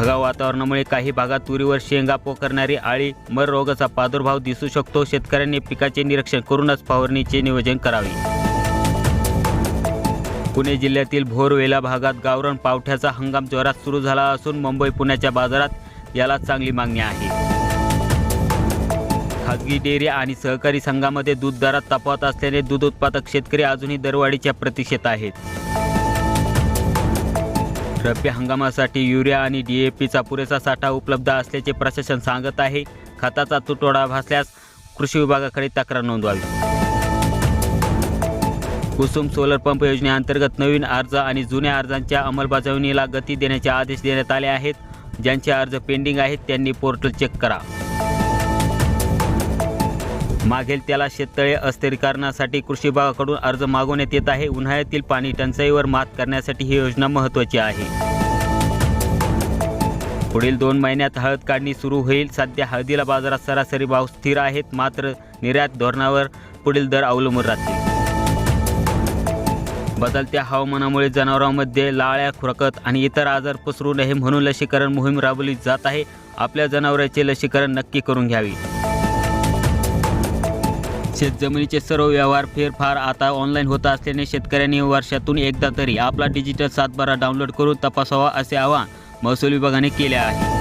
ढगाळ वातावरणामुळे काही भागात तुरीवर शेंगा पोखरणारी आळी मर रोगाचा प्रादुर्भाव दिसू शकतो. शेतकऱ्यांनी पिकाचे निरीक्षण करूनच फवारणीचे नियोजन करावे. पुणे जिल्ह्यातील भोरवेला भागात गावरण पावठ्याचा हंगाम जोरात सुरू झाला असून मुंबई पुण्याच्या बाजारात याला चांगली मागणी आहे. खाजगी डेअरी आणि सहकारी संघामध्ये दूध दरात तफावत असल्याने दूध उत्पादक शेतकरी अजूनही दरवाढीच्या प्रतीक्षेत आहेत. रब्बी हंगामासाठी युरिया आणि डी ए पीचा पुरेसा साठा उपलब्ध असल्याचे प्रशासन सांगत आहे. खताचा तुटवडा भासल्यास कृषी विभागाकडे तक्रार नोंदवावी. कुसुम सोलर पंप योजनेअंतर्गत नवीन अर्ज आणि जुन्या अर्जांच्या अंमलबजावणीला गती देण्याचे आदेश देण्यात आले आहेत. ज्यांचे अर्ज पेंडिंग आहेत त्यांनी पोर्टल चेक करा. मागेल त्याला शेततळे अस्थिरीकरणासाठी कृषी विभागाकडून अर्ज मागवण्यात येत आहे. उन्हाळ्यातील पाणी टंचाईवर मात करण्यासाठी ही योजना महत्त्वाची आहे. पुढील दोन महिन्यात हळद काढणी सुरू होईल. सध्या हळदीला बाजारात सरासरी भाव स्थिर आहेत. मात्र निर्यात धोरणावर पुढील दर अवलंबून राहतील. बदलत्या हवामानामुळे जनावरांमध्ये लाळ्या खुरकत आणि इतर आजार पसरू नये म्हणून लसीकरण मोहीम राबवली जात आहे. आपल्या जनावरांचे लसीकरण नक्की करून घ्यावे. शेतजमिनीचे सर्व व्यवहार फेरफार आता ऑनलाईन होत असल्याने शेतकऱ्यांनी वर्षातून एकदा तरी आपला डिजिटल सातबारा डाउनलोड करून तपासावा असे आवाहन महसूल विभागाने केले आहे.